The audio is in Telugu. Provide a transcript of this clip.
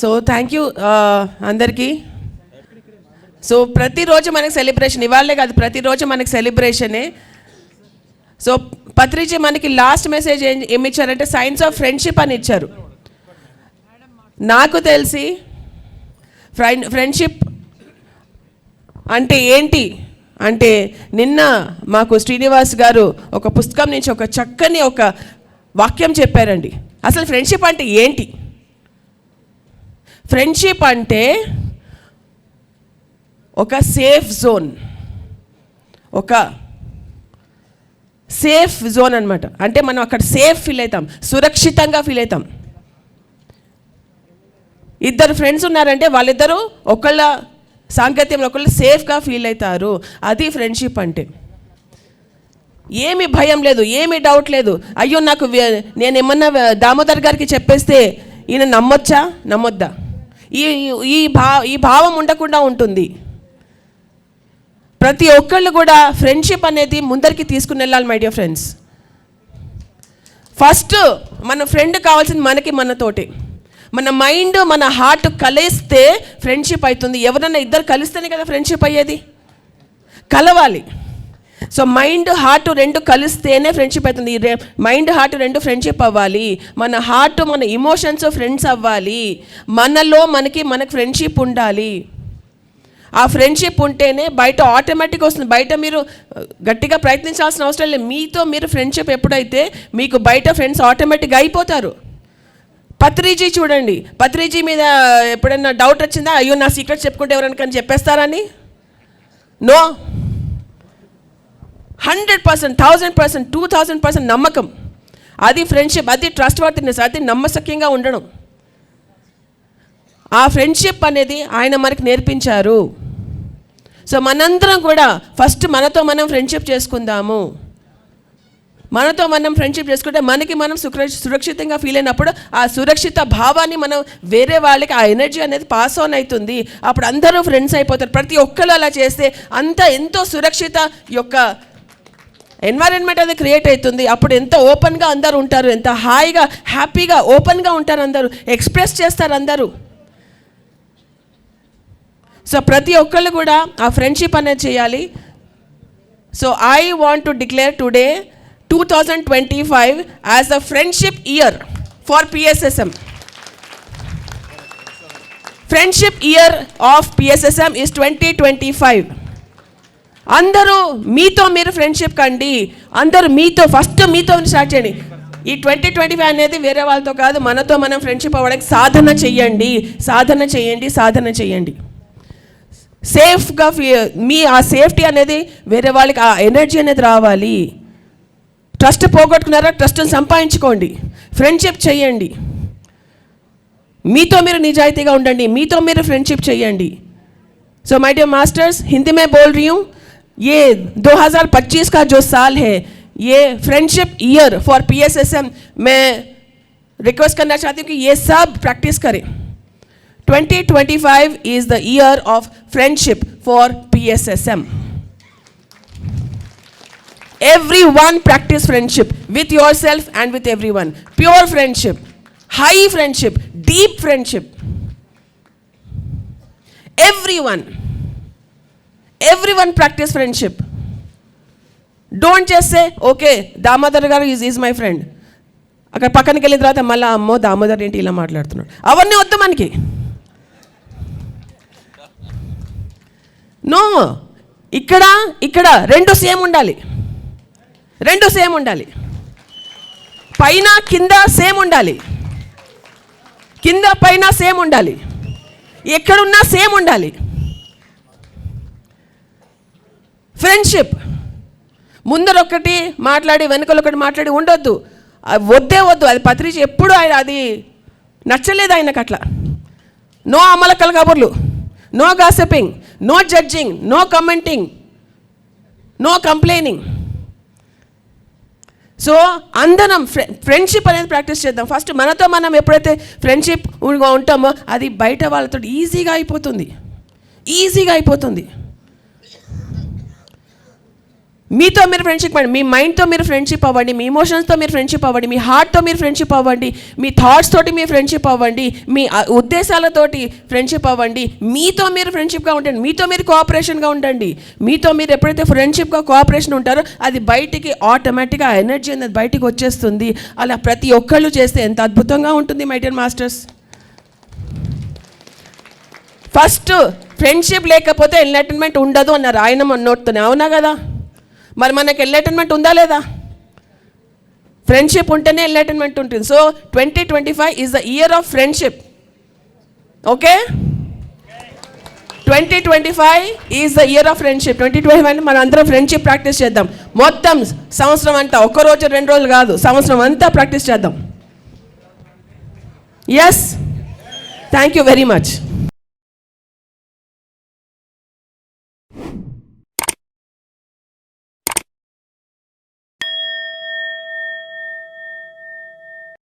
సో థ్యాంక్ యూ అందరికీ. సో ప్రతిరోజు మనకి సెలబ్రేషన్ ఇవాళే కాదు ప్రతిరోజు మనకి సెలబ్రేషనే సో పత్రిజీ మనకి లాస్ట్ మెసేజ్ ఏం ఏమి ఇచ్చారంటే సైన్స్ ఆఫ్ ఫ్రెండ్షిప్ అని ఇచ్చారు. నాకు తెలిసి ఫ్రెండ్ ఫ్రెండ్షిప్ అంటే ఏంటి? అంటే నిన్న మాకు శ్రీనివాస్ గారు ఒక పుస్తకం నుంచి ఒక చక్కని ఒక వాక్యం చెప్పారండి. అసలు ఫ్రెండ్షిప్ అంటే ఏంటి? ఫ్రెండ్షిప్ అంటే ఒక సేఫ్ జోన్ ఒక సేఫ్ జోన్ అనమాట అంటే మనం అక్కడ సేఫ్ ఫీల్ అవుతాం సురక్షితంగా ఫీల్ అవుతాం. ఇద్దరు ఫ్రెండ్స్ ఉన్నారంటే వాళ్ళిద్దరూ ఒకళ్ళ సాంగత్యంలో ఒకళ్ళు సేఫ్గా ఫీల్ అవుతారు. అది ఫ్రెండ్షిప్ అంటే. ఏమి భయం లేదు ఏమి డౌట్ లేదు. అయ్యో నాకు నేను ఏమన్నా దామోదర్ గారికి చెప్పేస్తే ఈయన నమ్మొచ్చా? నమ్మొద్దా? ఈ ఈ భా ఈ భావం ఉండకుండా ఉంటుంది. ప్రతి ఒక్కళ్ళు కూడా ఫ్రెండ్షిప్ అనేది ముందరికి తీసుకుని వెళ్ళాలి మై డియర్ ఫ్రెండ్స్ ఫస్ట్ మన ఫ్రెండ్ కావాల్సింది మనకి మనతోటి మన మైండ్ మన హార్ట్ కలిస్తే ఫ్రెండ్షిప్ అవుతుంది. ఎవరన్నా ఇద్దరు కలిస్తేనే కదా ఫ్రెండ్షిప్ అయ్యేది? కలవాలి. సో మైండ్ హార్ట్ రెండు కలిస్తేనే ఫ్రెండ్షిప్ అవుతుంది. మైండ్ హార్ట్ రెండు ఫ్రెండ్షిప్ అవ్వాలి. మన హార్ట్ మన ఇమోషన్స్ ఫ్రెండ్స్ అవ్వాలి. మనలో మనకి మనకు ఫ్రెండ్షిప్ ఉండాలి. ఆ ఫ్రెండ్షిప్ ఉంటేనే బయట ఆటోమేటిక్ వస్తుంది. బయట మీరు గట్టిగా ప్రయత్నించాల్సిన అవసరం లేదు. మీతో మీరు ఫ్రెండ్షిప్ ఎప్పుడైతే మీకు బయట ఫ్రెండ్స్ ఆటోమేటిక్గా అయిపోతారు. పత్రిజీ చూడండి. పత్రిజీ మీద ఎప్పుడైనా డౌట్ వచ్చిందా? అయ్యో నా సీక్రెట్ చెప్పుకుంటే ఎవరైనా కానీ చెప్పేస్తారని no hundred percent thousand percent two thousand percent నమ్మకం. అది ఫ్రెండ్షిప్ అది ట్రస్ట్ వర్తినెస్ అది నమ్మసక్యంగా ఉండడం. ఆ ఫ్రెండ్షిప్ అనేది ఆయన మనకి నేర్పించారు. సో మనందరం కూడా ఫస్ట్ మనతో మనం ఫ్రెండ్షిప్ చేసుకుందాము. మనతో మనం ఫ్రెండ్షిప్ చేసుకుంటే మనకి మనం సురక్ష సురక్షితంగా ఫీల్ అయినప్పుడు ఆ సురక్షిత భావాన్ని మనం వేరే వాళ్ళకి ఆ ఎనర్జీ అనేది పాస్ ఆన్ అవుతుంది. అప్పుడు అందరూ ఫ్రెండ్స్ అయిపోతారు. ప్రతి ఒక్కరు అలా చేస్తే అంత ఎంతో సురక్షిత యొక్క ఎన్వైరన్మెంట్ అది క్రియేట్ అవుతుంది. అప్పుడు ఎంత ఓపెన్గా అందరూ ఉంటారు ఎంత హాయిగా హ్యాపీగా ఓపెన్గా ఉంటారు అందరూ ఎక్స్ప్రెస్ చేస్తారు అందరూ. సో ప్రతి ఒక్కళ్ళు కూడా ఆ ఫ్రెండ్షిప్ అనేది చేయాలి. So I want to declare today two thousand twenty five as a friendship year for PSSM friendship year of PSSM is twenty twenty five అందరూ మీతో మీరు ఫ్రెండ్షిప్ కండి. అందరూ మీతో ఫస్ట్ మీతో స్టార్ట్ చేయండి. ఈ ట్వంటీ ట్వంటీ ఫైవ్ అనేది వేరే వాళ్ళతో కాదు మనతో మనం ఫ్రెండ్షిప్ అవ్వడానికి సాధన చేయండి సాధన చేయండి సాధన చేయండి సేఫ్గా మీ ఆ సేఫ్టీ అనేది వేరే వాళ్ళకి ఆ ఎనర్జీ అనేది రావాలి. ట్రస్ట్ పోగొట్టుకున్నారా? ట్రస్ట్ని సంపాదించుకోండి. ఫ్రెండ్షిప్ చేయండి మీతో మీరు నిజాయితీగా ఉండండి. మీతో మీరు ఫ్రెండ్షిప్ చేయండి so my dear masters Hindi మే బోల్ రియూ ये 2025 का जो साल है, ये फ्रेंडशिप ईयर फॉर पीएसएसएम मैं रिक्वेस्ट करना चाहती हूँ कि ये सब प्रैक्टिस करें। 2025 is the year of friendship for PSSM everyone practice friendship with yourself and with everyone pure friendship high friendship deep friendship everyone everyone practice friendship don't చేస్తే okay Damodar garu is is my friend అక్కడ పక్కనకి వెళ్ళిన తర్వాత మళ్ళీ అమ్మో దామోదర్ ఏంటి ఇలా మాట్లాడుతున్నాడు? అవన్నీ వద్దు మనకి. నో ఇక్కడ ఇక్కడ రెండు సేమ్ ఉండాలి. రెండు సేమ్ ఉండాలి. పైన కింద సేమ్ ఉండాలి. కింద పైన సేమ్ ఉండాలి. ఎక్కడున్నా సేమ్ ఉండాలి. ఫ్రెండ్షిప్. ముందర ఒకటి మాట్లాడి వెనుకలు ఒకటి మాట్లాడి ఉండొద్దు. అది వద్దే వద్దు. అది పత్రిక ఎప్పుడు ఆయన అది నచ్చలేదు ఆయనకు అట్లా. నో అమలకల కబుర్లు no gossiping no judging no commenting no complaining so అందరం ఫ్రె ఫ్రెండ్షిప్ అనేది ప్రాక్టీస్ చేద్దాం. ఫస్ట్ మనతో మనం ఎప్పుడైతే ఫ్రెండ్షిప్ ఉంటామో అది బయట వాళ్ళతో ఈజీగా అయిపోతుంది. ఈజీగా అయిపోతుంది. మీతో మీరు ఫ్రెండ్షిప్ అవ్వండి మీ మైండ్తో మీరు ఫ్రెండ్షిప్ అవ్వండి మీ ఇమోషన్స్తో మీరు ఫ్రెండ్షిప్ అవ్వండి మీ హార్ట్తో మీరు ఫ్రెండ్షిప్ అవ్వండి మీ థాట్స్ తోటి మీ ఫ్రెండ్షిప్ అవ్వండి మీ ఉద్దేశాలతోటి ఫ్రెండ్షిప్ అవ్వండి మీతో మీరు ఫ్రెండ్షిప్గా ఉండండి మీతో మీరు కోఆపరేషన్గా ఉండండి మీతో మీరు ఎప్పుడైతే ఫ్రెండ్షిప్గా కోఆపరేషన్ ఉంటారో అది బయటికి ఆటోమేటిక్గా ఎనర్జీ అనేది బయటికి వచ్చేస్తుంది. అలా ప్రతి ఒక్కళ్ళు చేస్తే ఎంత అద్భుతంగా ఉంటుంది మై మాస్టర్స్ ఫస్ట్ ఫ్రెండ్షిప్ లేకపోతే ఎన్లైటన్మెంట్ ఉండదు అన్నారు ఆయన నోట్తోనే అవునా కదా? మరి మనకి ఎన్లైటన్మెంట్ ఉందా లేదా? ఫ్రెండ్షిప్ ఉంటేనే ఎన్లైటన్మెంట్ ఉంటుంది. So twenty twenty five is the year of friendship okay twenty twenty five is the year of friendship twenty twenty five మనం అందరం ఫ్రెండ్షిప్ ప్రాక్టీస్ చేద్దాం. మొత్తం సంవత్సరం అంతా ఒక్క రోజు రెండు రోజులు కాదు సంవత్సరం అంతా ప్రాక్టీస్ చేద్దాం. Yes thank you very much